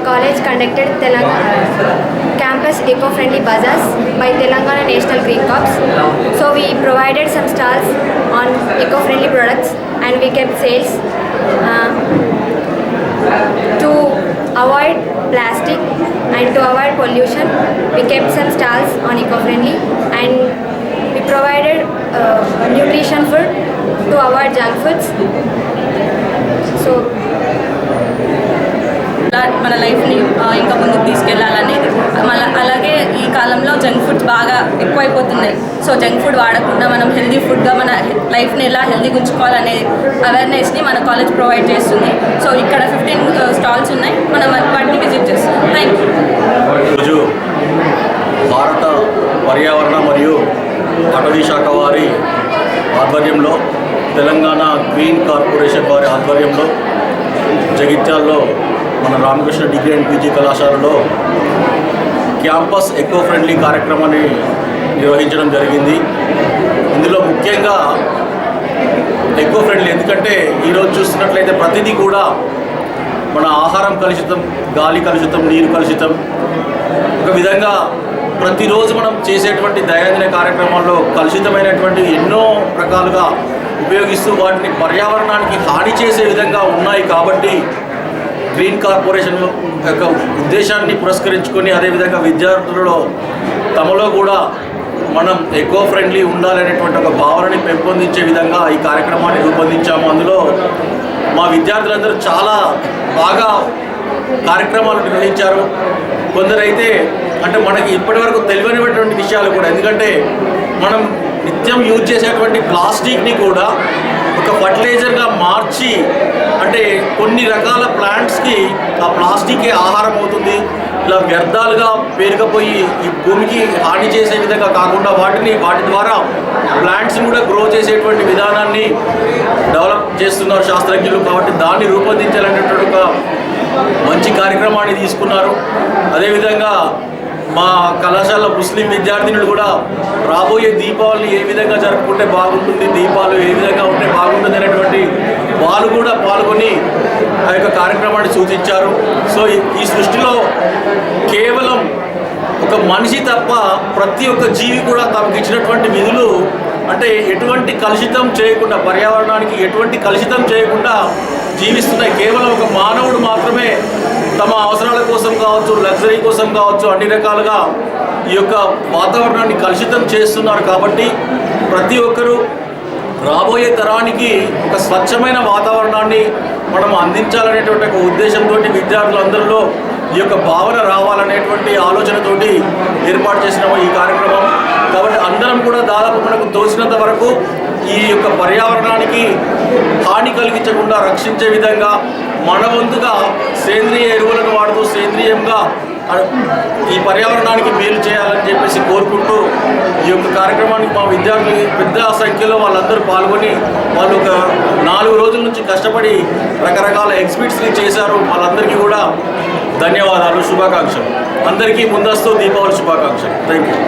college conducted Telangana campus eco-friendly bazaars by Telangana National Green Corps. So we provided some stalls on eco-friendly products and we kept sales uh, to avoid plastic and to avoid pollution. We kept some stalls on eco-friendly and we provided uh, nutrition food to avoid junk foods. మన లైఫ్ని ఇంకా ముందుకు తీసుకెళ్ళాలనేది మళ్ళీ అలాగే ఈ కాలంలో junk foods బాగా ఎక్కువైపోతున్నాయి. సో జంక్ ఫుడ్ వాడకుండా మనం హెల్దీ ఫుడ్గా మన లైఫ్ని ఎలా హెల్దీగా ఉంచుకోవాలనే అవేర్నెస్ని మన కాలేజ్ ప్రొవైడ్ చేస్తుంది. సో ఇక్కడ ఫిఫ్టీన్ స్టాల్స్ ఉన్నాయి. మనం వాటిని విజిట్ చేస్తాం. థ్యాంక్ యూ భారత పర్యావరణ మరియు అటవీ శాఖ వారి ఆధ్వర్యంలో తెలంగాణ గ్రీన్ కార్పొరేషన్ వారి ఆధ్వర్యంలో జగిత్యాల్లో మన రామకృష్ణ డిగ్రీ అండ్ పీజీ కళాశాలలో క్యాంపస్ ఎకో ఫ్రెండ్లీ కార్యక్రమాన్ని నిర్వహించడం జరిగింది. ఇందులో ముఖ్యంగా ఎకో ఫ్రెండ్లీ ఎందుకంటే ఈరోజు చూస్తున్నట్లయితే ప్రతిదీ కూడా మన ఆహారం కలుషితం గాలి కలుషితం నీరు కలుషితం. ఒక విధంగా ప్రతిరోజు మనం చేసేటువంటి దైనందిన కార్యక్రమాల్లో కలుషితమైనటువంటి ఎన్నో రకాలుగా ఉపయోగిస్తూ వాటిని పర్యావరణానికి హాని చేసే విధంగా ఉన్నాయి కాబట్టి గ్రీన్ కార్పొరేషన్ యొక్క ఉద్దేశాన్ని పురస్కరించుకొని అదేవిధంగా విద్యార్థులలో తమలో కూడా మనం ఎకో ఫ్రెండ్లీ ఉండాలనేటువంటి ఒక భావనని పెంపొందించే విధంగా ఈ కార్యక్రమాన్ని రూపొందించాము. అందులో మా విద్యార్థులందరూ చాలా బాగా కార్యక్రమాలు నిర్వహించారు. కొందరైతే అంటే మనకి ఇప్పటివరకు తెలియనిటువంటి విషయాలు కూడా ఎందుకంటే మనం నిత్యం యూజ్ చేసేటువంటి ప్లాస్టిక్ని కూడా ఒక ఫర్టిలైజర్గా మార్చి అంటే కొన్ని రకాల ప్లాంట్స్కి ఆ ప్లాస్టిక్ ఆహారం అవుతుంది. ఇలా వ్యర్థాలుగా పేరుకపోయి ఈ భూమికి హాని చేసే విధంగా కాకుండా వాటిని వాటి ద్వారా ప్లాంట్స్ని కూడా గ్రో చేసేటువంటి విధానాన్ని డెవలప్ చేస్తున్నారు శాస్త్రజ్ఞులు కాబట్టి దాన్ని రూపొందించాలనేటువంటి ఒక మంచి కార్యక్రమాన్ని తీసుకున్నారు. అదేవిధంగా మా కళాశాల ముస్లిం విద్యార్థినులు కూడా రాబోయే దీపావళి ఏ విధంగా జరుపుకుంటే బాగుంటుంది దీపాలు ఏ విధంగా ఉంటే బాగుంటుంది అనేటువంటి వాళ్ళు కూడా పాల్గొని ఆ యొక్క కార్యక్రమాన్ని సూచించారు. సో ఈ- ఈ సృష్టిలో కేవలం ఒక మనిషి తప్ప ప్రతి ఒక్క జీవి కూడా తమకు ఇచ్చినటువంటి విధులు అంటే ఎటువంటి కలుషితం చేయకుండా పర్యావరణానికి ఎటువంటి కలుషితం చేయకుండా జీవిస్తున్నాయి. కేవలం ఒక మానవుడు మాత్రమే తమ అవసరాల కోసం కావచ్చు లగ్జరీ కోసం కావచ్చు అన్ని రకాలుగా ఈ యొక్క వాతావరణాన్ని కలుషితం చేస్తున్నారు కాబట్టి ప్రతి ఒక్కరూ రాబోయే తరానికి ఒక స్వచ్ఛమైన వాతావరణాన్ని మనం అందించాలనేటువంటి ఒక ఉద్దేశంతో విద్యార్థులందరిలో ఈ యొక్క భావన రావాలనేటువంటి ఆలోచనతోటి ఏర్పాటు చేసిన ఈ కార్యక్రమం. కాబట్టి అందరం కూడా దాదాపు మనకు తోచినంత వరకు ఈ యొక్క పర్యావరణానికి హాని కలిగించకుండా రక్షించే విధంగా మన వంతుగా సేంద్రియ ఎరువులను వాడుతూ సేంద్రియంగా ఈ పర్యావరణానికి మేలు చేయాలని చెప్పేసి కోరుకుంటూ ఈ యొక్క కార్యక్రమానికి మా విద్యార్థులు పెద్ద సంఖ్యలో వాళ్ళందరూ పాల్గొని వాళ్ళు ఒక నాలుగు రోజుల నుంచి కష్టపడి రకరకాల ఎగ్జిబిట్స్ని చేశారు. వాళ్ళందరికీ కూడా ధన్యవాదాలు శుభాకాంక్షలు. అందరికీ ముందస్తు దీపావళి శుభాకాంక్షలు. Thank you